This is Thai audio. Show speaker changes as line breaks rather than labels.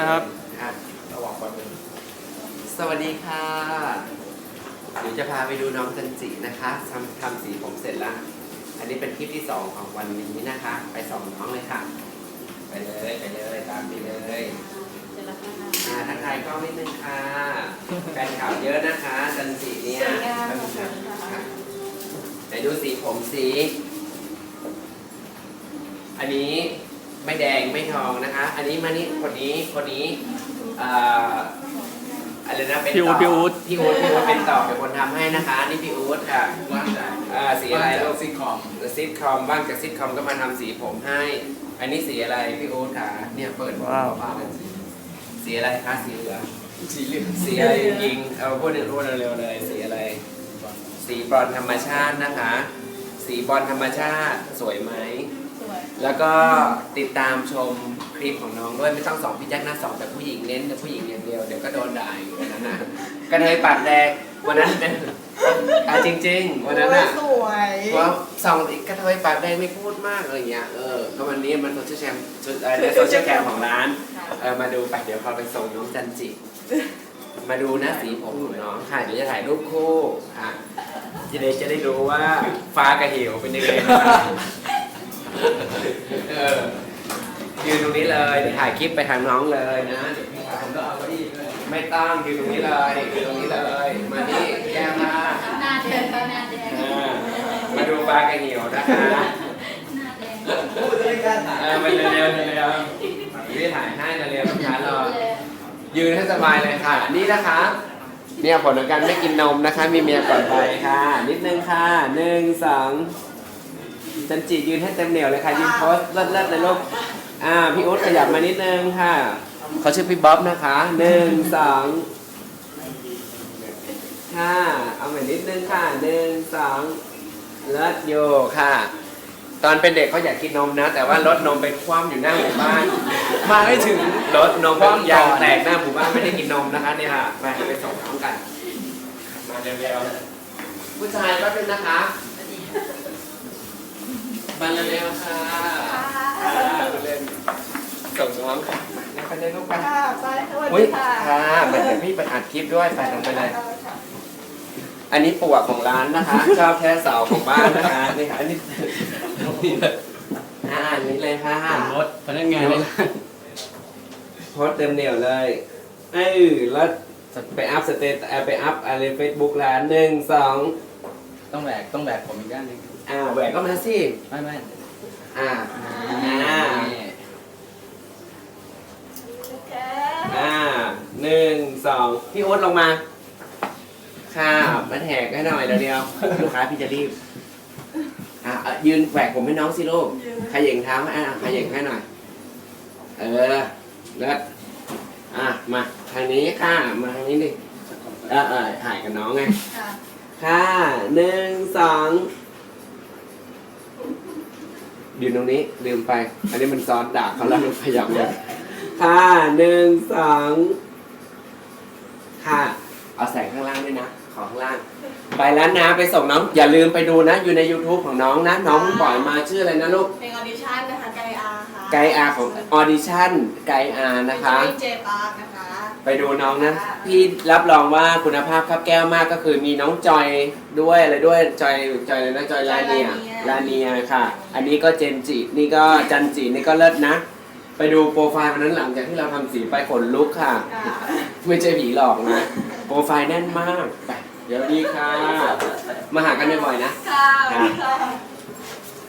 นะครับ
ครับระหว่างวันเป็นสวัสดีค่ะเดี๋ยวจะพาไปดูน้องจันจินะคะทำทำสีผมเสร็จแล้ว อันนี้เป็นคลิปที่สองของวันนี้นะคะ ไปส่องน้องเลยค่ะ ไปเลยไปเลยตามไปเลยอ่าทักทายกล้องนิดนึงค่ะแฟนข่าวเยอะนะคะจันจิเนี่ย
สวยงามขอบคุณค่ะ
ไหนดูสีผมสี อันนี้ ไม่แดงไม่ทองนะคะ อันนี้มานี่คนนี้คนนี้อ่าอะไรนะเป็น
พี่อู๊ด
ต่
พี่อู๊ด
พี่อู๊ดพี่อู๊ดเป็นต่อเป็นคนทำให้นะคะนี่พี่อู๊ดค่ะ
ว่างจาก
อ่าสีอะไร
ว่างจาก
ลูก
ซิทคอม
ซิทคอมบ้างจากซิทคอมก็มาทำสีผมให้ อันนี้สีอะไรพี่อู๊ดค่ะเนี่ยเปิด
ว้าว
บ้าเป็นสีสีอะไรคะสีเหลือง
สีเหลือง
สีอะไรยิงเอาพูดพูดเร็วๆเลยสีอะไร สีบรอนซ์ธรรมชาตินะคะ สีบรอนซ์ธรรมชาติสวยไหม
สวย
แล้วก็ติดตามชมคลิปของน้องด้วยไม่ต้องสองพี่แจ็คนะสองแต่ผู้หญิงเน้นแต่ผู้หญิงอย่างเดียวเดี๋ยวก็โดนด่าอยู่วันนั้นนะกระเทยปากแดงวันนั้นเป็นอะจริง ๆ วันนั้นอะ
สวย
เพราะสองกระเทยปากแดงไม่พูดมากอะไรอย่างเงี้ยเออก็วันนี้มันโซเชียลแคมโซเชียลแคมของร้านเออมาดูไปเดี๋ยวพาไปส่งน้องจันจิ มาดูนะสีผมของน้องค่ะเดี๋ยวจะถ่ายรูปคู่ค่ะจะได้จะได้รู้ว่าฟ้ากับเหวเป็นยังไงนะคะเออ ยืนตรงนี้เลยเดี๋ยวถ่ายคลิปไปทางน้องเลยนะเดี๋ยวพี่ถ่าย
ผมก็เอาไว้อีกเลย
ไม่ต้องยืนตรงนี้เลยยืนตรงนี้เลยมานี่แก้มมา
หน้าแดงหน้าแดง
อ่ามาดูฟ้ากับเหวนะคะ
หน้าแดง
พูดด้วยกัน
เออไปเร็วๆเร็วๆพี่ถ่ายให้เร็วๆนะคะรอยืนให้สบายเลยค่ะ นี่นะคะเนี่ยผลของการไม่กินนมนะคะ มีเมียก่อนไปค่ะ นิดนึงค่ะหนึ่งสอง จันจิยืนให้เต็มเหนียวเลยค่ะยืนโพสเลิศๆเลยลูกอ่าพี่อุ๊ดขยับมานิดนึงค่ะเขาชื่อพี่บ๊อบนะคะหนึ่งสองค่ะเอาใหม่นิดนึงค่ะหนึ่งสองเลิศโยค่ะ ตอนเป็นเด็กเขาอยากกินนมนะ แต่ว่ารถนมไปคว่ำอยู่หน้าหมู่บ้าน มาให้ถึงรถนมคว่ำยางแตกหน้าหมู่บ้านไม่ได้กินนมนะคะเนี่ยค่ะไปไปส่งน้องกัน มาเร็วๆผู้ชายก็เป็นงนะคะ มาเร็วๆค่ะอ่ามาเล่นส่งน้องค่ะไปเลยลูกไป
ค่ะไปสวัส
อุ้
ดี
ย
ค่ะ
ค่ะไปเดี๋ยวพี่ไปอัดคลิปด้วยไปลงไปเลย อันนี้ปวกของร้านนะคะ ชอบแค่เสาของบ้านนะคะนี่ค่ะอันนี้อ่าอันนี้เลยค่ะ
รถพนักงานเลย
โพสต์เต็มเหนียวเลยเออแล้วไปอัพสเตตเอ่อไปอัพอะไรเฟซบุ๊กร้านหนึ่งสอง
ต้องแบกต้องแบกผมอีกด้านหนึง
อ่าแหวกก็มาสิ
ไม่ไม่
อ่า
อ่า
อ่าหนึ่งสองพี่โอ๊ตลงมา ค่ะมาแหกให้หน่อยเดี๋ยวเดียวลูกค้าพี่จะรีบ อะอะยืนแหวกผมให้น้องสิลูกขย่งเท้าให้อะขย่งให้หน่อย เออแล้วอะมาทางนี้ค่ะมาทางนี้ดิเออเออถ่ายกับน้องไง
ค่ะ
ค่ะหนึ่งสองยืนตรงนี้ลืมไป อันนี้มันซ้อนดาบเขาแล้วมันขยับเลยค่ะหนึ่งสองค่ะเอาแสงข้างล่างด้วยนะ ขอข้างล่าง ไปแล้วนะไปส่งน้อง อย่าลืมไปดูนะ อยู่ใน YouTube ของน้องนะ น้องเพิ่งปล่อยมาชื่ออะไรนะลูก
เพลงออดิชั่นนะคะไกอาค่ะ
ไกอาของออดิชั่นไกอานะคะ
เจปาร์คนะคะ
ไปดูน้องนะพี่รับรองว่าคุณภาพครับแก้วมากก็คือมีน้องจอยด้วยอะไรด้วยจอยจอยอะไรนะจอยลาเนียลาเนียค่ะ อันนี้ก็เจนจินี่ก็จันจินี่ก็เลิศนะ ไปดูโปรไฟล์วันนั้นหลังจากที่เราทำสีไปขนลุกค่ะ
ค่ะ
ไม่ใช่ผีหลอกนะโปรไฟล์แน่นมากไปเดี๋ยวดีค่ะ มาหากันบ่อยๆนะ
ค่ะสวัสดีค่ะ